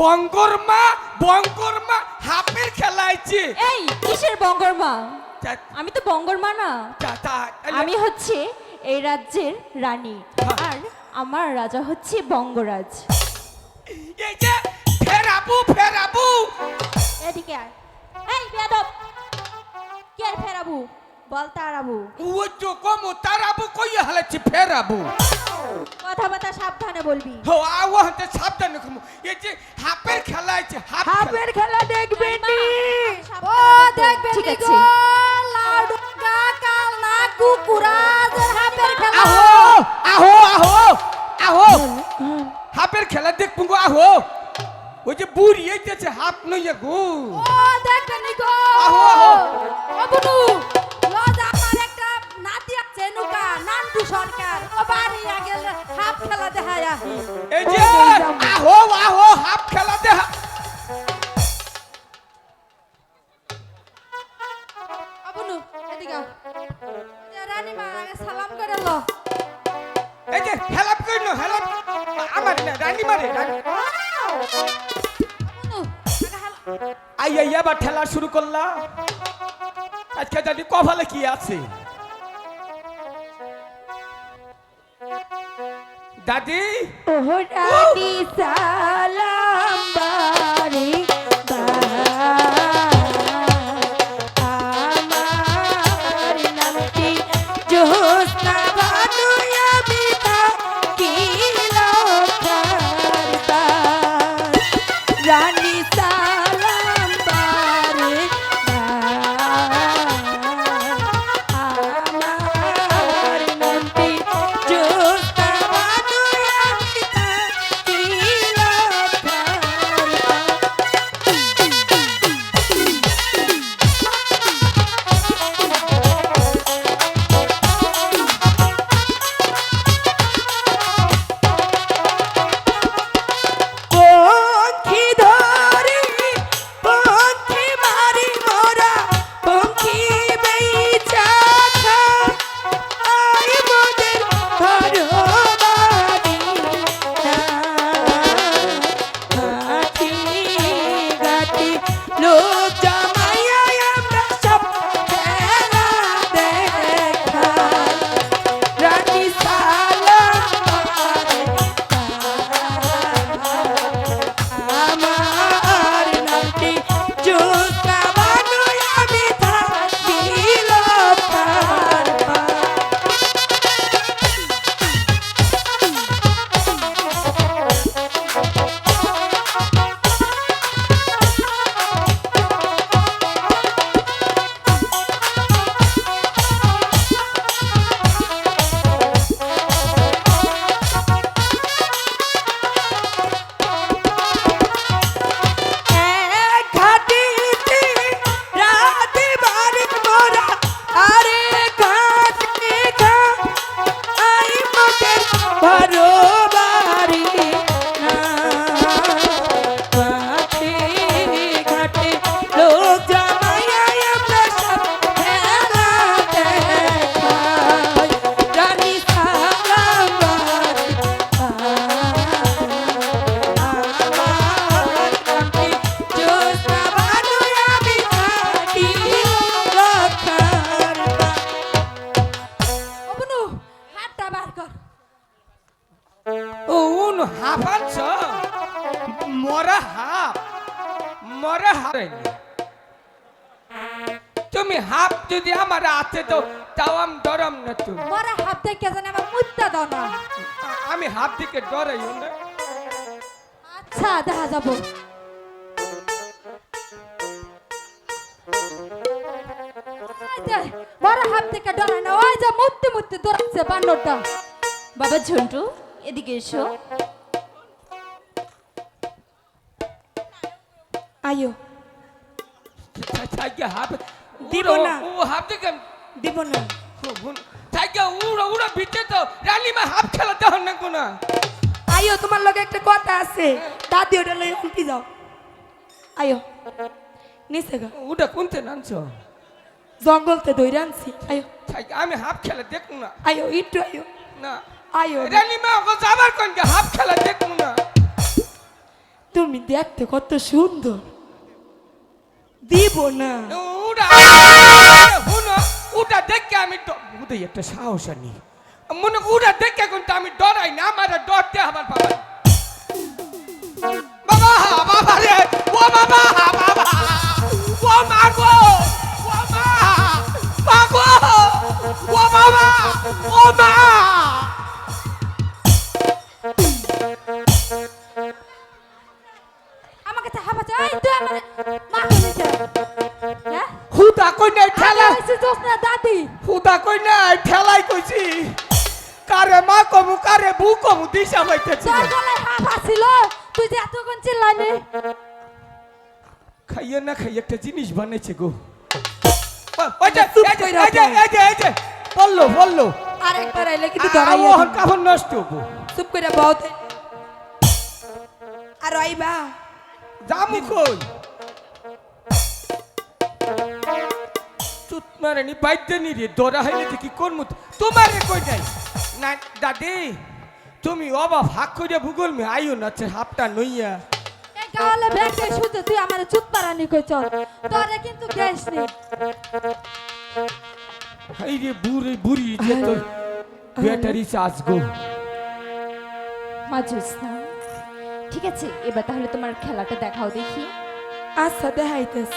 বঙ্গর মা বঙ্গর মা হাফের খেলাইছে। এই কিসের বঙ্গর মা? আমি তো বঙ্গর মা না। আমি হচ্ছে এই রাজ্যের রানী আর আমার রাজা হচ্ছে বঙ্গরাজ। এই যে ফেরাবু ফেরাবু। এদিকে আয়। এই বেয়াদব। কে ফেরাবু? বল তারাবু ও তো কম তারাবু কই হালাচ্ছি ফেরাবু। কথাবার্তা সাবধানে বলবি। হো আও হতে সাবধান কম এই যে হাফ খেলা। হাফের খেলা। দেখবেন নি ও দেখবেন ঠিক নি আছে। গো লাউডুগা কালনা কুকুরাজের হাফের খেলা। আহো আহো আহো আহো। হাফের খেলা দেখ পুঙ্গো আহো। ওই যে বুড়ি এইতেছে হাফ নইয়া গো। ও দেখবেন নি গো। আহো, আহো। ও বুনু। নুকা নান্টু সরকার ও বাড়ি আগে হাফ খেলা দেখায় আহি। এই যে আহো আহো হাফ খেলা দে ও বুনু এদিকে আও। রানী মা আগে সালাম করে লো। এই যে হেলাপ কই না হেলাপ। আমার রানী মারে রানী। বুনু আগে হালা। আই আই আবার খেলা শুরু করলা। আজকে জানি কপালে কি আছে? দাদি। ও রানী সালাম। মোদের উন হাফ আনছ? মরা হাফ মরা হাফ। তুমি হাফ যদি আমার হাতে তো তাও আমি ডরাম না তো। মরা হাত দেখে জানে আমার মুত্তা দাও না। আমি হাফ দিকে ডরাইও না। আচ্ছা দেখা যাব। মরা হাত দেখে ডরায় না। ওই যে মুত্তি মুত্তি দৌড়াচ্ছে বান্নটা বাবা ঝন্টু এদিকে এসো। আয়ো থাকি হাফ দিব না। ও হাফ দিকে দিব না থাকি উড়ো উড়ো বিটে তো রানীমা হাফ খেলা দেহ না কোনা আয়ো তোমার লগে একটা কথা আছে দাদি ওটা লই উল্টি যাও আয়ো নিচে গা ওটা কোনতে নানছ জঙ্গলতে দইরা আনছি আয়ো আমি হাফ খেলা দেখুন না আয়ো একটু আয়ো না আয়ো রানীমা ওকে যাবার কোন হাফ খেলা দেখুন না তুমি দেখতে কত সুন্দর দিব না। উটা দেখে আমি উদয় একটা সাহস আনি মনে উড়া দেখে কিন্তু আমি ডরাই না আমার ডরতে আমার বাবা বাবা বাবা রে ও বাবা বাবা ও মা গো ও মা মা গো ও বাবা ও মা। আমাকে তো হাবাতে এই তুই আমার হইছে দোস না দাদি? হুদা কই নাই ঠেলাই কইছি। কারে মা কমু কারে বু কমু দিশা পাইতেছি তোর গলায় হাফ আছিল তুই যে এত কোন চিল্লানি খাইয়ে না খাইয়ে একটা জিনিস বানাইছে গো। ওই যে, এই যে, এই যে। এই যে, এই যে, বলল বলল। আরেকবার আইলে কিন্তু ধরাই ও হন কাপড় নষ্ট হব। চুপ করে বহুত আর আইবা। জামু কই চুত মারে নি বাইতে নি রে দরা হইলে তো কি করমু? তোমারে কই নাই না দাদি তুমি কইরা ভূগোল মে আইও না ছে হাপটা নইয়া। গাওয়ালে শুতে তুই আমার চুপ পারানি কইছ তোরে কিন্তু গ্যাস নেই। এই রে বুড়ি বুড়ি যে তোর ব্যাটারি চার্জ গো। মাজুস না ঠিক আছে এবার তাহলে তোমার খেলাটা দেখাও দেখি। আচ্ছা দেখাইতেছ।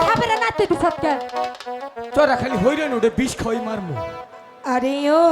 খাবারে না তুই সৎকে তোরা খালি হইরে নোটে বিষ খাই মারমু। আরে ও।